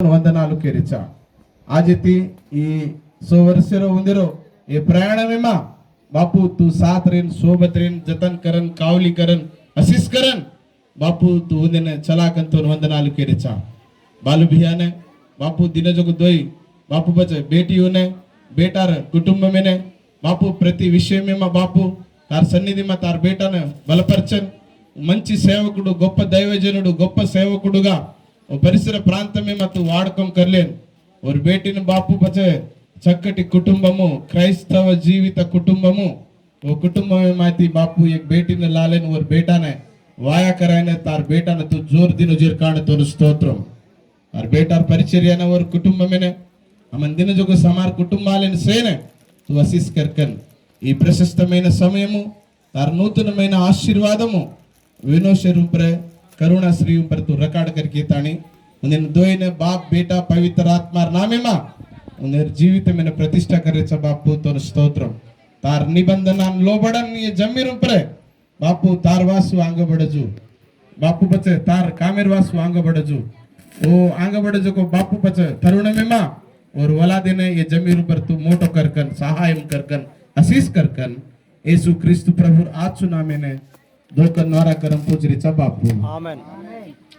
ವಂದನಾಲುಕೇರಿಚ ಆಜಿತಿ ಈ ಸೊ ವರ್ಷಿರೋ ಒಂದಿರೋ ಈ ಪ್ರಯಾಣ ವಿಮಾ ಬಾಪು ತು ಸಾತ್ ರಿನ್ ಸೋಬತ್ ರಿನ್ ಜತನ್ ಕರನ್ ಕಾವಲಿ ಕರನ್ ಅಸಿಸ್ ಕರನ್ ಬಾಪು ತು ಒಂದಿನ ಚಲಾಕಂತ ವಂದನಾಲುಕೇರಿಚ ಬಾಲು ಬಿಯಾನೆ ಬಾಪು ದಿನ ಜೊಗ ದೊಯ್ ಬಾಪು ಬಚ ಬೇಟಿಯೂನೆ ಬೇಟಾರ ಕುಟುಂಬ ಮೇನೆ ಬಾಪು ಪ್ರತಿ ವಿಷಯ ಮೇಮ ಬಾಪು తార్ సన్నిధి మా తార్ బేటాను బలపరచన్ మంచి సేవకుడు గొప్ప దైవజనుడు గొప్ప సేవకుడుగా ಪರಿಸರ ಪ್ರಾಂತಮೇ ಮತ್ತು ವಾಡ್ಕೊಂಕರ್ಲೇನು ಅವ್ರು ಬೇಟಿನ ಬಾಪು ಬಚೆ చక్కటి కుటుంబము క్రైస్తవ జీవిత కుటుంబము. ఓ కుటుంబమే మాతి బాపు ఎక్ బేటిన లాలేన్ ఓర్ బేటానే. వాయాకరైన తార్ బేటాన తు జోర్ దిను జిర్కాణ తోను స్తోత్రం. ఆర్ బేటార్ పరిచర్యన ఓర్ కుటుంబమేనే. అమన్ దిన జొక సమార్ కుటుంబాలేని సేనే. తు అసీస్ కర్కన్. ఈ ప్రశస్తమైన సమయము తార్ నూతనమైన ఆశీర్వాదము. వినోష రూపరే ಕರುಣಾಶ್ರೀ ಬರ್ತು ರಕಾರ್ಡ್ ಕರ್ಕಿ ತಾಣಿ ಒಂದಿನ ದೋಯ್ನ ಬಾಪ್ ಬೇಟ ಪವಿತ್ರ ಆತ್ಮಾರ ನಾಮೇಮ ಒಂದಿನ ಜೀವಿತ ಮೇಲೆ ಪ್ರತಿಷ್ಠಾ ಕರೆಚ ಬಾಪು ತೋನ ಸ್ತೋತ್ರ ತಾರ್ ನಿಬಂಧನ ಲೋಬಡ ನೀ ಜಮ್ಮಿರುಂಪ್ರೆ ಬಾಪು ತಾರ್ ವಾಸು ಆಂಗಬಡಜು ಬಾಪು ಬಚೆ ತಾರ್ ಕಾಮೇರ್ ವಾಸು ಆಂಗಬಡಜು ಓ ಆಂಗಬಡಜಕೋ ಬಾಪು ಬಚೆ ತರುಣ ಮೇಮ और वला देने ये जमीन पर तू मोटो करकन सहायम करकन असीस करकन येसु क्रिस्तु प्रभु आज सुना मैंने దోక నారాకరం పూజరిచ బాపు ఆమెన్.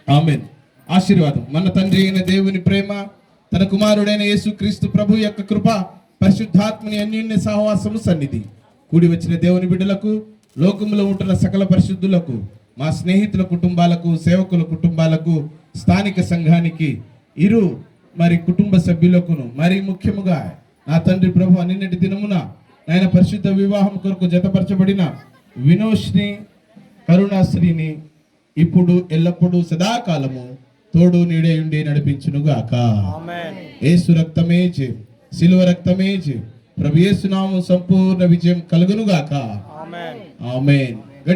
ఆమెన్. ఆశీర్వాదం. మన తండ్రి అయిన దేవుని ప్రేమ తన కుమారుడైన యేసుక్రీస్తు ప్రభు యొక్క కృప పరిశుద్ధాత్మని అన్యోన్య సహవాసము సన్నిధి. కూడి వచ్చిన దేవుని బిడ్డలకు లోకములో ఉంటున్న సకల పరిశుద్ధులకు మా స్నేహితుల కుటుంబాలకు సేవకుల కుటుంబాలకు స్థానిక సంఘానికి ఇరు మరి కుటుంబ సభ్యులకును మరి ముఖ్యముగా నా తండ్రి ప్రభు అన్నిటి దినమున ఆయన పరిశుద్ధ వివాహం కొరకు జతపరచబడిన వినోష్ని కరుణాశ్రీని ఇప్పుడు ఎల్లప్పుడూ సదాకాలము తోడు నీడే ఉండి నడిపించునుగాక. ఏసు రక్తమే చే శిలువ రక్తమే చే ప్రభు సంపూర్ణ విజయం కలుగునుగాక. ఆమెన్. ఆమేన్.